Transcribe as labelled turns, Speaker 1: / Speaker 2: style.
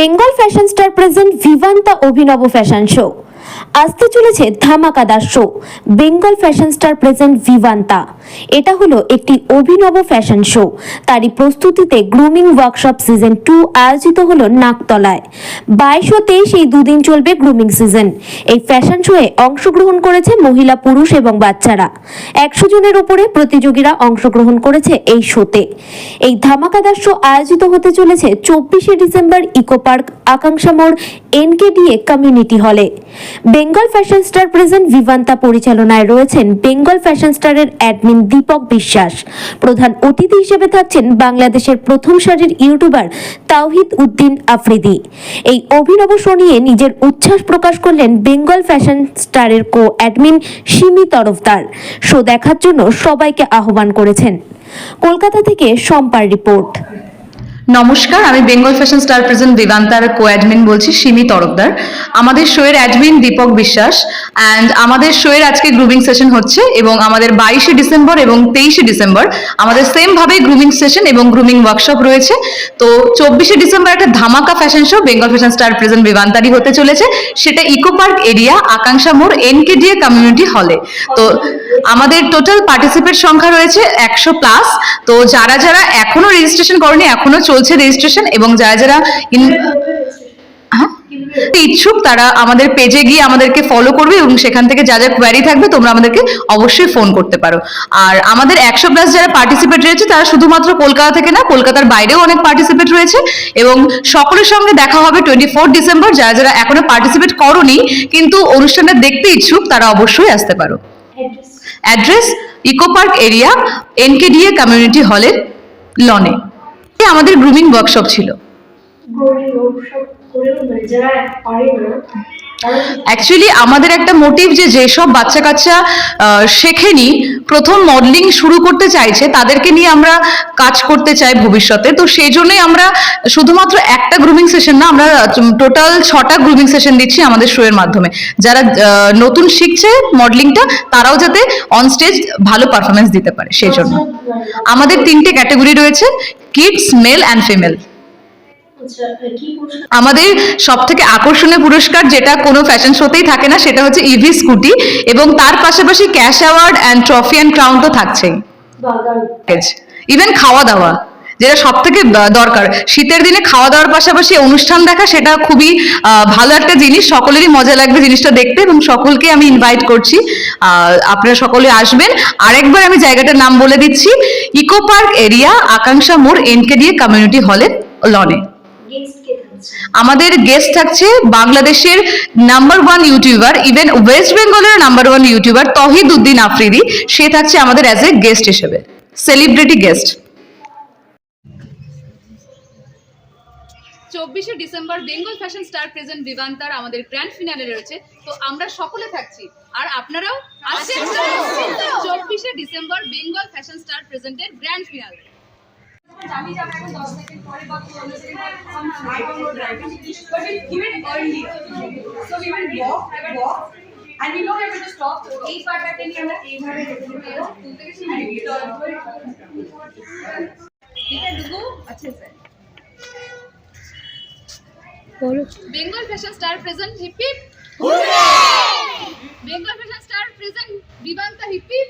Speaker 1: Bengal fashion star present Vivanta অভিনব fashion show. আসতে চলেছে ধামাকাদার show Bengal fashion star present Vivanta এটা হলো একটি অভিনব ফ্যাশন শো তারই প্রস্তুতিতে গ্রুমিং ওয়ার্কশপ সিজন টু আয়োজিত হলো নাকতলায়। বাইশ ও তেইশ এই দুদিন চলবে গ্রুমিং সিজন এই ফ্যাশন শোয়ে অংশগ্রহণ করেছে মহিলা, পুরুষ এবং বাচ্চারা। একশো জনের উপরে প্রতিযোগীরা অংশগ্রহণ করেছে এই শোতে এই ধামাকাদার শো আয়োজিত হতে চলেছে চব্বিশে ডিসেম্বর ইকো পার্ক আকাঙ্ক্ষা মোড়, এনকেডিএ কমিউনিটি হলে। Bengal fashion star present Vivanta পরিচালনায় রয়েছেন বেঙ্গল ফ্যাশন স্টারের অ্যাডমিন দীপক বিশ্বাস। প্রধান অতিথি হিসেবে থাকছেন বাংলাদেশের প্রথম সারির ইউটিউবার তাওহিদ উদ্দিন আফ্রিদি। এই অভিনব শো নিয়ে নিজের উচ্ছ্বাস প্রকাশ করলেন বেঙ্গল ফ্যাশন স্টারের co admin Simi Tarafdar. Show দেখার জন্য সবাইকে আহ্বান করেছেন। কলকাতা থেকে সম্পার রিপোর্ট।
Speaker 2: নমস্কার, আমি বেঙ্গল ফ্যাশন স্টার প্রেজেন্ট দেবান্তার কো অ্যাডমিন বলছি সিমি তরফদার। আমাদের শোয়ের অ্যাডমিন দীপক বিশ্বাস অ্যান্ড আমাদের শোয়ের আজকে গ্রুমিং সেশন হচ্ছে এবং আমাদের বাইশে ডিসেম্বর এবং তেইশে ডিসেম্বর আমাদের সেম ভাবে গ্রুমিং সেশন এবং গ্রুমিং ওয়ার্কশপ রয়েছে। তো চব্বিশে ডিসেম্বর একটা ধামাকা fashion show Bengal fashion star present বিবান্তারি হতে চলেছে। সেটা ইকো পার্ক এরিয়া আকাঙ্ক্ষা মোড় এনকেডিএ কমিউনিটি হলে তো আমাদের টোটাল পার্টিসিপেট সংখ্যা রয়েছে একশো প্লাস তো যারা যারা এখনও রেজিস্ট্রেশন করেনি, এখনও চলছে রেজিস্ট্রেশন এবং যারা যারা হ্যাঁ? ইচ্ছুক তারা আমাদের পেজে গিয়ে আমাদেরকে ফলো করবে এবং সেখান থেকে যা যা কোয়ারি থাকবে তোমরা আমাদেরকে অবশ্যই ফোন করতে পারো। আর আমাদের একশো প্লাস যারা পার্টিসিপেট রয়েছে তারা শুধুমাত্র কলকাতা থেকে না কলকাতার বাইরেও অনেক পার্টিসিপেট রয়েছে এবং সকলের সঙ্গে দেখা হবে টোয়েন্টি ফোর ডিসেম্বর যারা যারা এখনও পার্টিসিপেট করনি কিন্তু অনুষ্ঠানটা দেখতে ইচ্ছুক তারা অবশ্যই আসতে পারো। Address eco park area NKDA community হলের লনে আমাদের গ্রুমিং ওয়ার্কশপ ছিল।
Speaker 3: গ্রুমিং ওয়ার্কশপ মানে যারা পারে না
Speaker 2: অ্যাকচুয়ালি আমাদের একটা মোটিভ যে যেসব বাচ্চা কাচ্চা শেখেনি প্রথম মডেলিং শুরু করতে চাইছে তাদেরকে নিয়ে আমরা কাজ করতে চাই ভবিষ্যতে। তো সেই জন্যই আমরা শুধুমাত্র একটা গ্রুমিং সেশন না আমরা টোটাল ছটা গ্রুমিং সেশন দিচ্ছি আমাদের শো এর মাধ্যমে। যারা নতুন শিখছে মডেলিংটা তারাও যাতে অন স্টেজ ভালো পারফরমেন্স দিতে পারে সেই জন্য। আমাদের তিনটে ক্যাটাগরি রয়েছে কিডস মেল অ্যান্ড ফিমেল আমাদের সব থেকে আকর্ষণীয় পুরস্কার যেটা কোনো ফ্যাশন শোতেই থাকে না সেটা হচ্ছে ইভি স্কুটি এবং তার পাশাপাশি cash award and trophy and crown তো থাকছেই। ইভেন খাওয়া দাওয়া যেটা সব থেকে দরকার। শীতের দিনে খাওয়া দাওয়ার পাশাপাশি অনুষ্ঠান দেখা সেটা খুবই ভালো একটা জিনিস। সকলেরই মজা লাগবে জিনিসটা দেখতে এবং সকলকে আমি ইনভাইট করছি। আপনারা সকলে আসবেন। আরেকবার আমি জায়গাটার নাম বলে দিচ্ছি। ইকো পার্ক এরিয়া আকাঙ্ক্ষা মোড় এনকেডিএ কমিউনিটি হলের লনে। আমাদের গেস্ট থাকছে বাংলাদেশের number one YouTuber even west বেঙ্গলের number one YouTuber Tohid Uddin Afridi. সে থাকছে আমাদের অ্যাজ এ গেস্ট হিসেবে সেলিব্রিটি গেস্ট
Speaker 4: চব্বিশে December Bengal fashion star present বিবান্তার আমাদের গ্র্যান্ড ফিনালে রয়েছে। তো আমরা সকলে থাকছি। আর আপনারাও আসছেন। চব্বিশে December Bengal fashion star প্রেজেন্টের grand finale
Speaker 5: but we give it early. So we will walk, walk, and we know we're going to stop. So এই পার্টটাকে নিয়ে আমরা এইভাবে রেখে দেবো। And we turn to it.
Speaker 4: আচ্ছা sir Bengal fashion star present hip hip Bengal fashion star present Vivanta hip hip Bengal fashion star present Vivanta hip hip